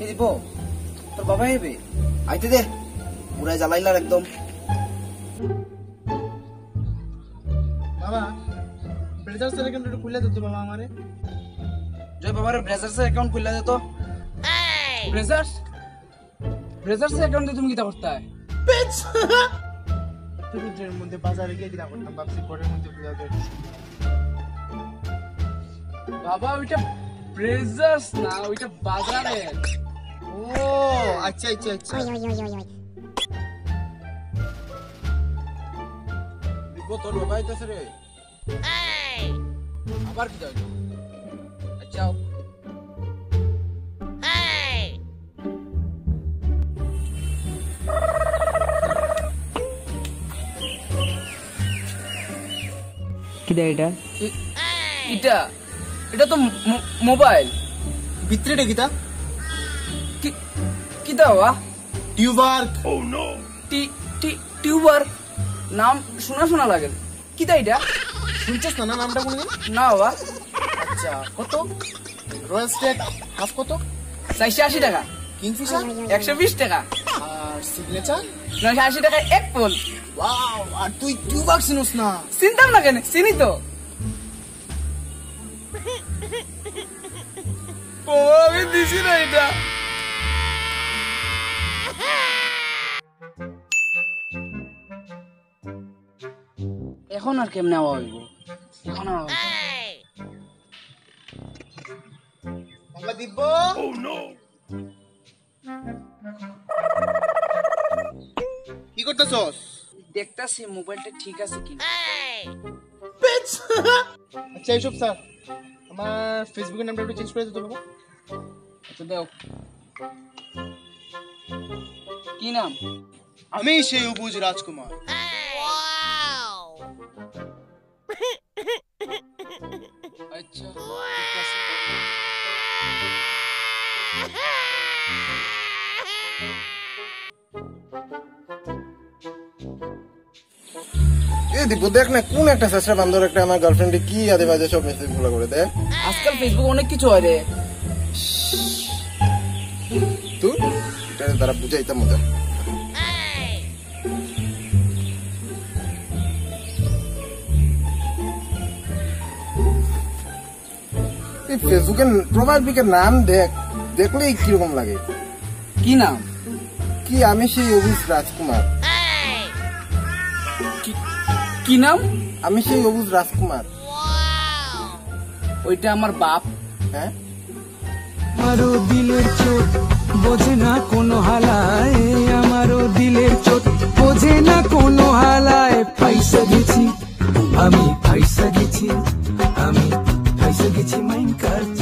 দিব তোর বাবা এবে? আইতে দে পুরাই জ্বালাইলার একদম। বাবা ব্রেজার স্যার কেন একটু খুলে দিতে বাবা আমারে। জয় বাবার ব্রেজার্স অ্যাকাউন্ট খুলে দে তো। ব্রেজার্স ব্রেজার্স অ্যাকাউন্টে তুমি কিটা করতে হয়? টুকুটের মধ্যে বাজারে গিয়ে কিনা করতাম ভাবছি ঘরের মধ্যে পূজা বাবা ওইটা ব্রেজার্স না ওইটা বাজারে ও আচ্ছা আচ্ছা আচ্ছা। দিব তোর বাবা আইতাছে রে। আবার কি যাও আচ্ছা কিদা এটা? এটা এটা তো মোবাইল। ভিতরেটা কিতা? কি হওয়া টিউবার্ক। টি টি টিউবার নাম শোনা শোনা লাগে। কিটা এটা শুনছস না না নামটা কোন না বাবা। আচ্ছা কত? রয়্যাল স্টেক হাফ কত? চারশো আশি টাকা। কিংফিশার? একশো বিশ টাকা। আর সিগনেচার? নয়শো আশি টাকা এক পোল। ওয়াও আর তুই টিউবার্ক চিনোস না। চিনতাম না কেন? চিনি তো। ও আমি দিছি না এটা। এখন আর কেমনে আওয়া হইব? এখন আর কি করতেছস? দেখতাছি মোবাইলটা ঠিক আছে কিনা? আচ্ছা এইসব স্যার। আমার ফেসবুকের নামটা একটু চেঞ্জ করে দিতে বাবা আচ্ছা দাও। কি নাম? আমি সেই অবুজ রাজকুমার। আচ্ছা। ঠিক আছে। এ দীপ দেখ না কোন একটা শেষরা বান্ধব একটা আমার গার্লফ্রেন্ডে কি আদে বাজে সব মেসেজগুলো করে দেখ। আজকাল ফেসবুক অনেক কিছু হয় রে। তুই এটা তারা বুঝাইতাম মজা। এই ফেসবুকের প্রোফাইল পিকের নাম দেখ দেখলেই কীরকম লাগে। কি নাম? কি আমি সেই অভিজ রাজকুমার। কি নাম? আমি সেই অবুজ রাজকুমার। ওইটা আমার বাপ। হ্যাঁ? আমারও দিলের চোট বোঝে না কোনো হালায়। আমারও দিলের চোট বোঝে না কোনো হালায়। ফাইসা গেছি আমি ফাইসা গেছি আমি ফাইসা গেছি মাইন কার